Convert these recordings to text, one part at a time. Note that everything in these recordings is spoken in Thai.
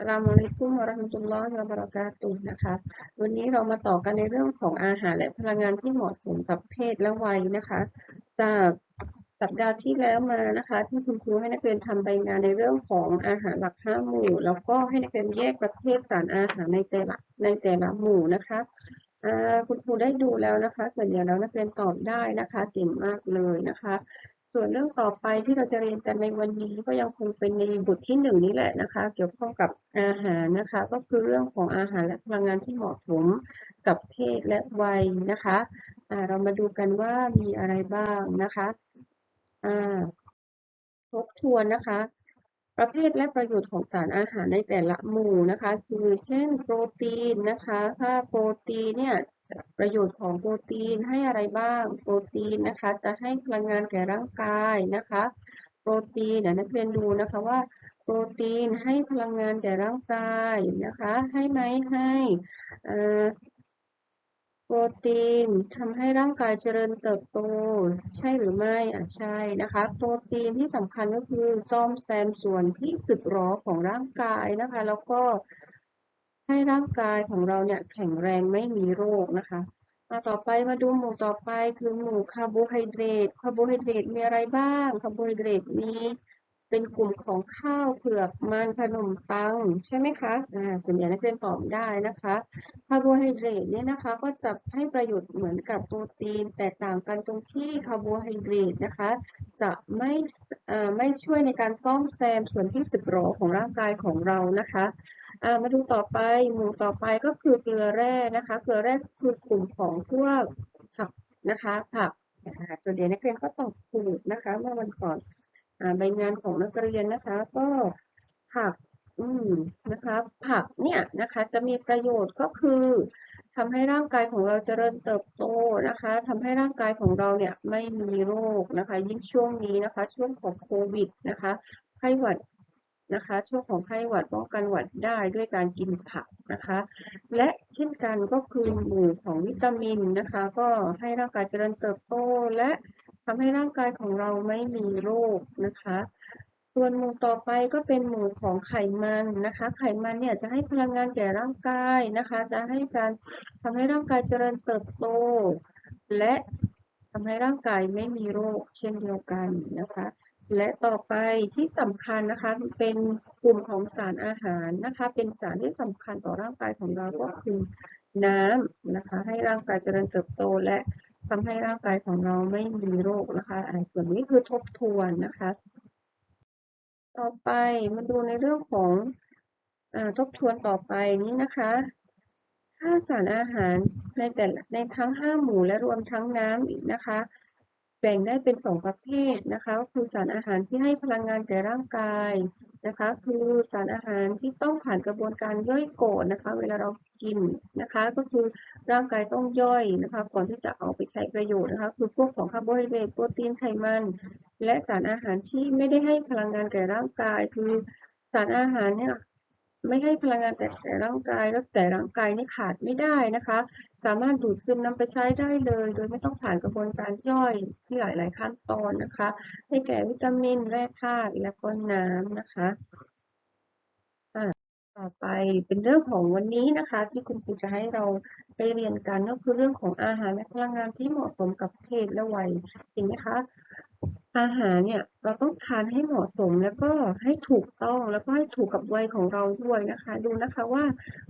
สลามุอะลัยกุมวะราะห์มะตุลลอฮิวะบะเราะกาตุฮ์นะคะ วันนี้เรามาต่อกันในเรื่องของอาหารและพลังงานที่เหมาะสมกับเพศและวัยนะคะ จากสัปดาห์ที่แล้วมานะคะ ที่คุณครูให้นักเรียนทำใบงานในเรื่องของอาหารหลักห้าหมู่ แล้วก็ให้นักเรียนแยกประเภทสารอาหารในแต่ละในแต่ละหมู่นะคะคุณครูได้ดูแล้วนะคะ ส่วนใหญ่แล้วนักเรียนตอบได้นะคะเก่งมากเลยนะคะ ส่วนเรื่องต่อไปที่เราจะเรียนกันในวันนี้ก็ยังคงเป็นในบทที่หนึ่งนี้แหละนะคะ เกี่ยวข้องกับอาหารนะคะ ก็คือเรื่องของอาหารและพลังงานที่เหมาะสมกับเพศและวัยนะคะะเรามาดูกันว่ามีอะไรบ้างนะคะอ่าทบทวนนะคะ ประเภทและประโยชน์ของสารอาหารในแต่ละหมู่นะคะ คือเช่นโปรตีนนะคะถ้าโปรตีนเนี่ยประโยชน์ของโปรตีนให้อะไรบ้าง โปรตีนนะคะจะให้พลังงานแก่ร่างกายนะคะ โปรตีนเดี๋ยวนักเรียนดูนะคะว่าโปรตีนให้พลังงานแก่ร่างกายนะคะ ให้ไหมให้อ่า โปรตีนทำให้ร่างกายเจริญเติบโต ใช่หรือไม่อะใช่นะคะ โปรตีนที่สำคัญก็คือซ่อมแซมส่วนที่สึกหรอของร่างกายนะคะ แล้วก็ให้ร่างกายของเราเนี่ยแข็งแรงไม่มีโรคนะคะมาต่อไปมาดูหมู่ต่อไปคือหมู่คาร์โบไฮเดรตคาร์โบไฮเดรตมีอะไรบ้างคาร์โบไฮเดรตมี เป็นกลุ่มของข้าวเผือกมันขนมปังใช่ไหมคะอ่าส่วนใหญ่นักเรียนตอบได้นะคะคาร์โบไฮเดรตเนี่ยนะคะ ก็จะให้ประโยชน์เหมือนกับโปรตีน แต่ต่างกันตรงที่คาร์โบไฮเดรตนะคะ จะไม่อ่าไม่ช่วยในการซ่อมแซมส่วนที่สึกหรอของร่างกายของเรานะคะอ่ามาดูต่อไปหมู่ต่อไปก็คือเกลือแร่นะคะ เกลือแร่คือกลุ่มของพวกผักนะคะผักอ่าส่วนใหญ่นักเรียนก็ตอบถูกนะคะ เมื่อวันก่อน ใบงานของนักเรียนนะคะ ก็ผักอืมนะคะผักเนี่ยนะคะจะมีประโยชน์ก็คือทำให้ร่างกายของเราเจริญเติบโตนะคะทำให้ร่างกายของเราเนี่ยไม่มีโรคนะคะ ยิ่งช่วงนี้นะคะ ช่วงของโควิดนะคะไข้หวัดนะคะ ช่วงของไข้หวัดป้องกันหวัดได้ด้วยการกินผักนะคะ และเช่นกันก็คือหมู่ของวิตามินนะคะ ก็ให้ร่างกายเจริญเติบโตและ ทำให้ร่างกายของเราไม่มีโรคนะคะ ส่วนหมู่ต่อไปก็เป็นหมู่ของไขมันนะคะ ไขมันเนี่ยจะให้พลังงานแก่ร่างกายนะคะ จะให้การทำให้ร่างกายเจริญเติบโต และทำให้ร่างกายไม่มีโรคเช่นเดียวกันนะคะ และต่อไปที่สำคัญนะคะเป็นกลุ่มของสารอาหารนะคะ เป็นสารที่สำคัญต่อร่างกายของเราก็คือน้ำนะคะ ให้ร่างกายเจริญเติบโตและ ทำให้ร่างกายของเราไม่มีโรคนะคะอส่วนนี้คือทบทวนนะคะ ต่อไปมาดูในเรื่องของอทบทวนต่อไปนี้นะคะถ้าสารอาหารในแต่ในทั้งห้าหมู่และรวมทั้งน้ำอีกนะคะ แบ่งได้เป็นสองประเภทนะคะคือสารอาหารที่ให้พลังงานแก่ร่างกายนะคะ คือสารอาหารที่ต้องผ่านกระบวนการย่อยก่อนนะคะ เวลาเรากินนะคะ ก็คือร่างกายต้องย่อยนะคะ ก่อนที่จะเอาไปใช้ประโยชน์นะคะ คือพวกของคาร์โบไฮเดรตโปรตีนไขมัน และสารอาหารที่ไม่ได้ให้พลังงานแก่ร่างกาย คือสารอาหารเนี่ย ไม่ให้พลังงานแต่แต่ร่างกายแล้วแต่ร่างกายนี่ขาดไม่ได้นะคะ สามารถดูดซึมนำไปใช้ได้เลย โดยไม่ต้องผ่านกระบวนการย่อยที่หลาย ๆ ขั้นตอนนะคะให้แก่วิตามินแร่ธาตุและก็น้ำนะคะอ่าต่อไปเป็นเรื่องของวันนี้นะคะ ที่คุณครูจะให้เราไปเรียนกันก็คือเรื่องของอาหารและพลังงานที่เหมาะสมกับเพศและวัยเห็นไหมคะ อาหารเนี่ยเราต้องทานให้เหมาะสมแล้วก็ให้ถูกต้องแล้วก็ให้ถูกกับวัยของเราด้วยนะคะ ดูนะคะว่า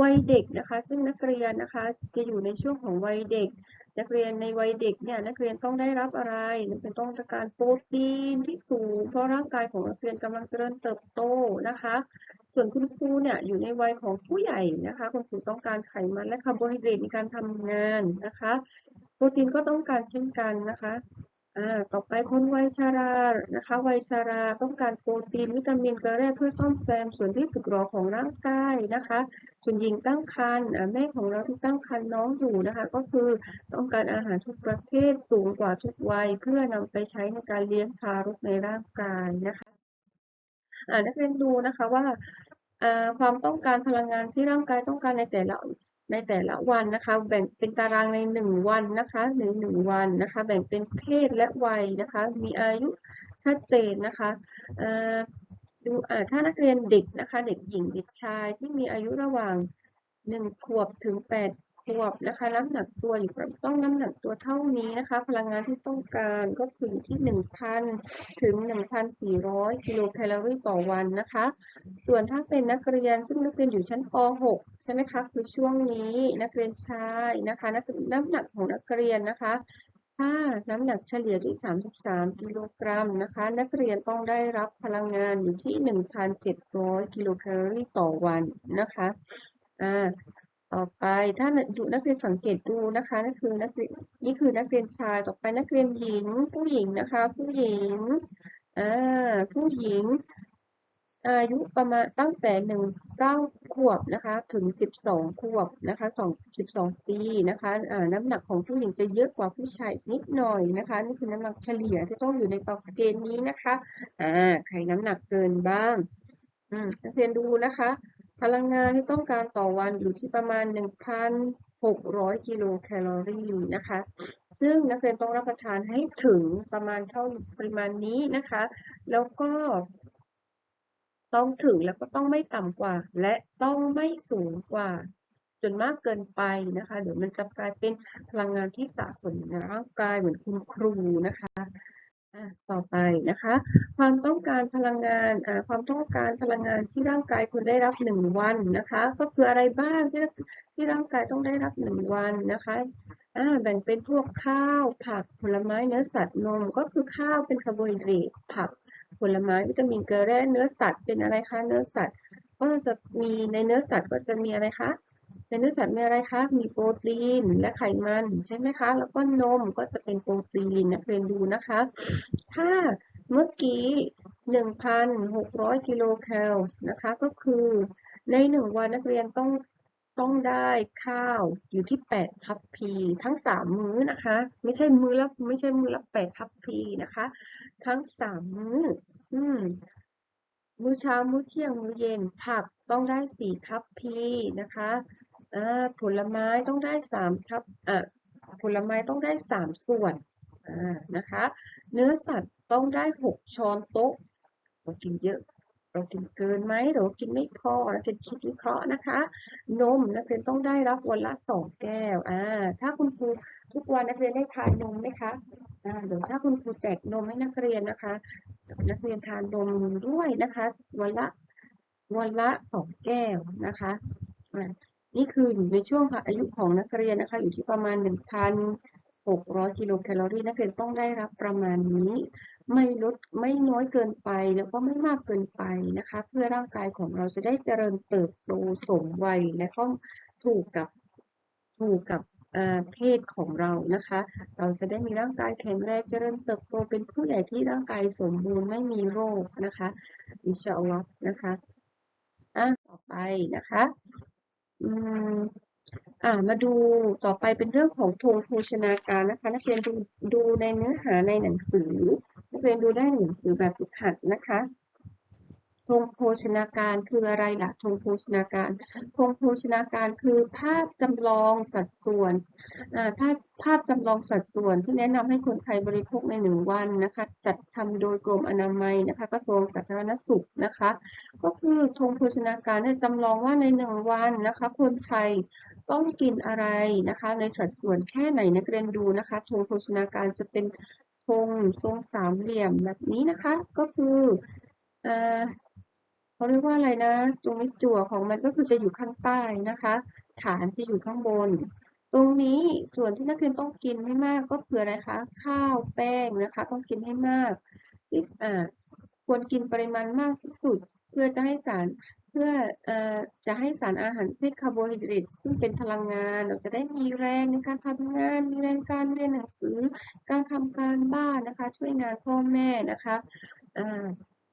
วัยเด็กนะคะ ซึ่งนักเรียนนะคะจะอยู่ในช่วงของวัยเด็ก นักเรียนในวัยเด็กเนี่ยนักเรียนต้องได้รับอะไรนักเรียนต้องการโปรตีนที่สูง เพราะร่างกายของนักเรียนกำลังเจริญเติบโตนะคะ ส่วนคุณครูเนี่ยอยู่ในวัยของผู้ใหญ่นะคะ คุณครูต้องการไขมันและคาร์โบไฮเดรตในการทำงานนะคะ โปรตีนก็ต้องการเช่นกันนะคะ อ่าต่อไปคนวัยชรานะคะวัยชราต้องการโปรตีนวิตามินเกลือแร่เพื่อซ่อมแซมส่วนที่สึกหรอของร่างกายนะคะ ส่วนหญิงตั้งครรภ์แม่ของเราที่ตั้งครรภ์น้องอยู่นะคะ ก็คือต้องการอาหารทุกประเภทสูงกว่าทุกวัย เพื่อนำไปใช้ในการเลี้ยงทารกในร่างกายนะคะอ่านักเรียนดูนะคะว่าความต้องการพลังงานที่ร่างกายต้องการในแต่ละ ในแต่ละวันนะคะ แบ่งเป็นตารางในหนึ่งวันนะคะหนึ่งหนึ่งวันนะคะ แบ่งเป็นเพศและวัยนะคะ มีอายุชัดเจนนะคะดูถ้านักเรียนเด็กนะคะ เด็กหญิงเด็กชายที่มีอายุระหว่างหนึ่งขวบถึงแปด วบนะคะ น้ำหนักตัวอยู่ต้องน้ำหนักตัวเท่านี้นะคะ พลังงานที่ต้องการก็คืออยู่ที่หนึ่งพันถึงหนึ่งพันสี่ร้อยกิโลแคลอรี่ต่อวันนะคะ ส่วนถ้าเป็นนักเรียนซึ่งนักเรียนอยู่ชั้นป .6 ใช่ไหมคะ คือช่วงนี้นักเรียนชายนะคะนักน้ำหนักของนักเรียนนะคะถ้าน้ำหนักเฉลี่ยที่ 33 กิโลกรัมนะคะ นักเรียนต้องได้รับพลังงานอยู่ที่ 1,700 กิโลแคลอรี่ต่อวันนะคะ อ่า ต่อไปถ้าดูนักเรียนสังเกตดูนะคะนั่นคือนักเรียนนี่คือนักเรียนชายต่อไปนักเรียนหญิง ผู้หญิงนะคะ ผู้หญิงอ่าผู้หญิง อายุประมาณตั้งแต่หนึ่งเก้าขวบนะคะ ถึงสิบสองขวบนะคะสองสิบสองปีนะคะอ่าน้ำหนักของผู้หญิงจะเยอะกว่าผู้ชายนิดหน่อยนะคะนี่คือน้ำหนักเฉลี่ยที่ต้องอยู่ในเกณฑ์นี้นะคะอ่าใครน้ำหนักเกินบ้างอืมนักเรียนดูนะคะ พลังงานที่ต้องการต่อวันอยู่ที่ประมาณหนึ่งพันหกร้อยกิโลแคลอรี่นะคะ ซึ่งนักเรียนต้องรับประทานให้ถึงประมาณเท่าปริมาณนี้นะคะ แล้วก็ต้องถึงแล้วก็ต้องไม่ต่ำกว่า และต้องไม่สูงกว่า จนมากเกินไปนะคะ เดี๋ยวมันจะกลายเป็นพลังงานที่สะสมในร่างกายเหมือนคุณครูนะคะ อะต่อไปนะคะ ความต้องการพลังงานอ่าความต้องการพลังงานที่ร่างกายคุณได้รับหนึ่งวันนะคะ ก็คืออะไรบ้างที่ที่ร่างกายต้องได้รับหนึ่งวันนะคะอ่าแบ่งเป็นพวกข้าวผักผลไม้เนื้อสัตว์นมก็คือข้าวเป็นคาร์โบไฮเดรตผักผลไม้วิตามินเกลือแร่เนื้อสัตว์เป็นอะไรคะเนื้อสัตว์ ก็จะมีในเนื้อสัตว์ก็จะมีอะไรคะ ในเนื้อสัตว์มีอะไรคะ มีโปรตีนและไขมันใช่ไหมคะ แล้วก็นมก็จะเป็นโปรตีนนักเรียนดูนะคะ ถ้าเมื่อกี้ 1,600 กิโลแคลนะคะ ก็คือในหนึ่งวันนักเรียนต้องต้องได้ข้าวอยู่ที่ 8 ทัพพี ทั้งสามมื้อนะคะ ไม่ใช่มื้อละไม่ใช่มื้อละ8ทัพพีนะคะ ทั้งสามมื้อ อืมมื้อเช้า มื้อเที่ยง มื้อเย็น ผักต้องได้สี่ทัพพีนะคะ อ่าผลไม้ต้องได้สามทัพอ่าผลไม้ต้องได้สามส่วนอ่านะคะ เนื้อสัตว์ต้องได้หกช้อนโต๊ะเรากินเยอะเรากินเกินไหมหรือกินไม่พอนักเรียนคิดวิเคราะห์นะคะ นมนักเรียนต้องได้รับวันละสองแก้วอ่าถ้าคุณครูทุกวันนักเรียนได้ทานนมไหมคะอ่าเดี๋ยวถ้าคุณครูแจกนมให้นักเรียนนะคะ นักเรียนทานนมด้วยนะคะ วันละวันละสองแก้วนะคะอ่า นี่คืออยู่ในช่วงอายุของนักเรียนนะคะ อยู่ที่ประมาณหนึ่งพันหกร้อยกิโลแคลอรี่นักเรียนต้องได้รับประมาณนี้ ไม่ลดไม่น้อยเกินไปแล้วก็ไม่มากเกินไปนะคะ เพื่อร่างกายของเราจะได้เจริญเติบโตสมวัยและก็ถูกกับถูกกับเพศของเรานะคะ เราจะได้มีร่างกายแข็งแรงเจริญเติบโตเป็นผู้ใหญ่ที่ร่างกายสมบูรณ์ไม่มีโรคนะคะอินชาอัลลอฮ์นะคะอะต่อไปนะคะ อืมอ่ามาดูต่อไปเป็นเรื่องของธงโภชนาการนะคะ นักเรียนดูดูในเนื้อหาในหนังสือ นักเรียนดูได้ในหนังสือแบบฝึกหัดนะคะ ธงโภชนาการคืออะไรล่ะธงโภชนาการธงโภชนาการคือภาพจำลองสัดส่วนภาพภาพจำลองสัดส่วนที่แนะนำให้คนไทยบริโภคในหนึ่งวันนะคะ จัดทำโดยกรมอนามัยนะคะกระทรวงสาธารณสุขนะคะ ก็คือธงโภชนาการเนี่ยจำลองว่าในหนึ่งวันนะคะ คนไทยต้องกินอะไรนะคะ ในสัดส่วนแค่ไหนนักเรียนดูนะคะธงโภชนาการจะเป็นธงทรงสามเหลี่ยมแบบนี้นะคะ ก็คือ เขาเรียกว่าอะไรนะ ตรงนี้จั่วของมันก็คือจะอยู่ข้างใต้นะคะ ฐานจะอยู่ข้างบน ตรงนี้ส่วนที่นักเรียนต้องกินให้มากก็คืออะไรคะ ข้าวแป้งนะคะ ต้องกินให้มากที่อ่าควรกินปริมาณมากที่สุด เพื่อจะให้สารเพื่ออจะให้สารอาหารเป็นคาร์โบไฮเดรตซึ่งเป็นพลังงาน เราจะได้มีแรงในการทำงาน มีแรงการเรียนหนังสือ การทำการบ้านนะคะ ช่วยงานพ่อแม่นะคะอ่า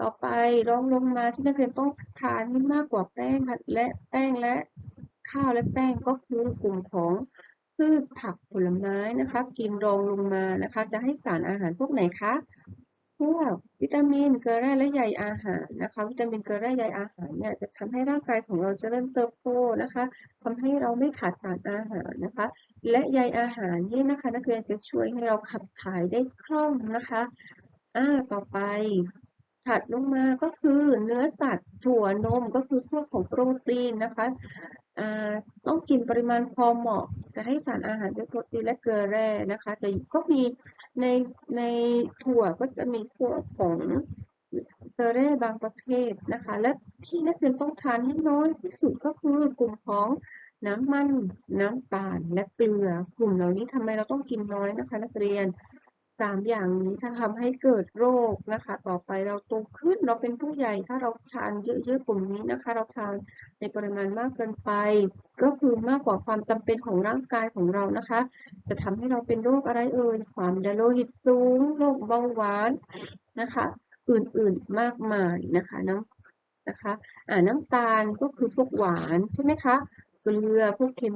ต่อไปรองลงมาที่นักเรียนต้องทานให้มากกว่าแป้งและแป้งและข้าวและแป้งก็คือกลุ่มของพืชผักผลไม้นะคะกินรองลงมานะคะ จะให้สารอาหารพวกไหนคะพวกวิตามินเกลือแร่และใยอาหารนะคะ วิตามินเกลือแร่ใยอาหารเนี่ยจะทำให้ร่างกายของเราเจริญเติบโตนะคะทำให้เราไม่ขาดสารอาหารนะคะ และใยอาหารนี่นะคะ นักเรียนจะช่วยให้เราขับถ่ายได้คล่องนะคะอ่าต่อไป ถัดลงมาก็คือเนื้อสัตว์ถั่วนมก็คือพวกของโปรตีนนะคะต้องกินปริมาณพอเหมาะ จะให้สารอาหารด้วยโปรตีนและเกลือแร่นะคะจะก็มีในในถั่วก็จะมีพวกของเกลือแร่บางประเภทนะคะ และที่นักเรียนต้องทานให้น้อยที่สุดก็คือกลุ่มของน้ำมัน น้ำตาลและเกลือกลุ่มเหล่านี้ทำไมเราต้องกินน้อยนะคะ นักเรียน สามอย่างนี้จะทำให้เกิดโรคนะคะ ต่อไปเราโตขึ้นเราเป็นผู้ใหญ่ถ้าเราทานเยอะๆกลุ่มนี้นะคะ เราทานในปริมาณมากเกินไป ก็คือมากกว่าความจำเป็นของร่างกายของเรานะคะ จะทำให้เราเป็นโรคอะไรเอ่ยความดันโลหิตสูงโรคเบาหวานนะคะ อื่นๆมากมายนะคะน้ำนะคะอ่าน้ำตาลก็คือพวกหวานใช่ไหมคะ เกลือ พวกเค็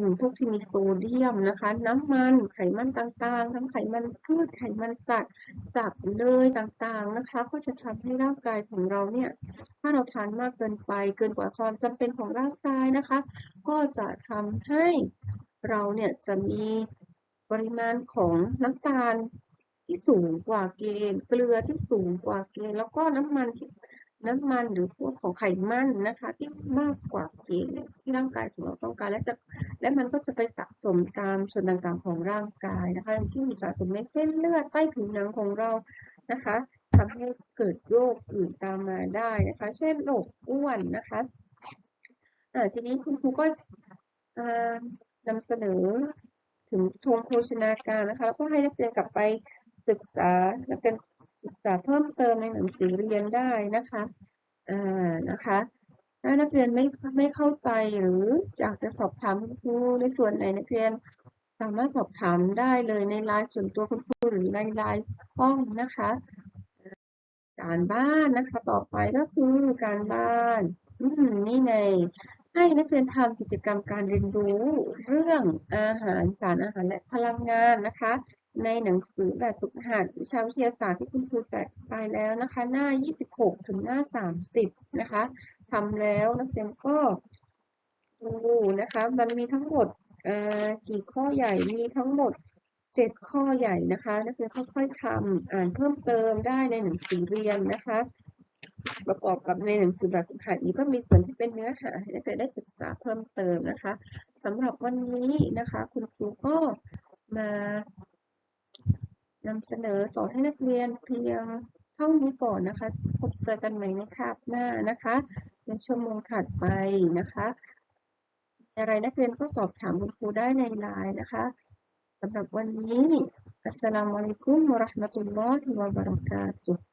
มๆ พวกที่มีโซเดียมนะคะ น้ำมัน ไขมันต่างๆ ทั้งไขมันพืช ไขมันสัตว์ จากเนยต่างๆนะคะ ก็จะทำให้ร่างกายของเราเนี่ย ถ้าเราทานมากเกินไป เกินกว่าความจำเป็นของร่างกายนะคะ ก็จะทำให้เราเนี่ยจะมีปริมาณของน้ำตาลที่สูงกว่าเกณฑ์ เกลือที่สูงกว่าเกณฑ์ แล้วก็น้ำมันที่ น้ำมันหรือพวกของไขมันนะคะ ที่มากกว่าเกณฑ์ที่ร่างกายของเราต้องการ และจะและมันก็จะไปสะสมตามส่วนต่างๆของร่างกายนะคะอย่างที่สะสมในเส้นเลือดใต้ผิวหนังของเรานะคะทำให้เกิดโรคอื่นตามมาได้นะคะ เช่นโรคอ้วนนะคะอ่าทีนี้คุณครูก็อ่านำเสนอถึงธงโภชนาการนะคะแล้วก็ให้นักเรียนกลับไปศึกษานักเรียน ศึกษาเพิ่มเติมในหนังสือเรียนได้นะคะอ่านะคะถ้านักเรียนไม่ไม่เข้าใจหรืออยากจะสอบถามคุณครูในส่วนไหนนักเรียนสามารถสอบถามได้เลยในไลน์ส่วนตัวคุณครูหรือในไลน์ห้องนะคะการบ้านนะคะต่อไปก็คือการบ้านอืมนี่ไงให้นักเรียนทำกิจกรรมการเรียนรู้เรื่องอาหารสารอาหารและพลังงานนะคะ ในหนังสือแบบฝึกหัดวิชาวิทยาศาสตร์ที่คุณครูแจกไปแล้วนะคะ หน้า 26 ถึงหน้า 30 นะคะทำแล้วนักเรียนก็ดูนะคะ มันมีทั้งหมดกี่ข้อใหญ่มีทั้งหมด 7 ข้อใหญ่นะคะนักเรียนค่อยๆทำอ่านเพิ่มเติมได้ในหนังสือเรียนนะคะ ประกอบกับในหนังสือแบบฝึกหัดนี้ก็มีส่วนที่เป็นเนื้อหาให้นักเรียนได้ศึกษาเพิ่มเติมนะคะสำหรับวันนี้นะคะ คุณครูก็มา นำเสนอสอนให้นักเรียนเพียงเท่านี้ก่อนนะคะ พบเจอกันใหม่ในคาบหน้านะคะ ในชั่วโมงถัดไปนะคะอะไรนักเรียนก็สอบถามคุณครูได้ในไลน์นะคะสำหรับวันนี้อัสสลามุอะลัยกุมวะราะห์มะตุลลอฮิวะบะเราะกาตุฮ์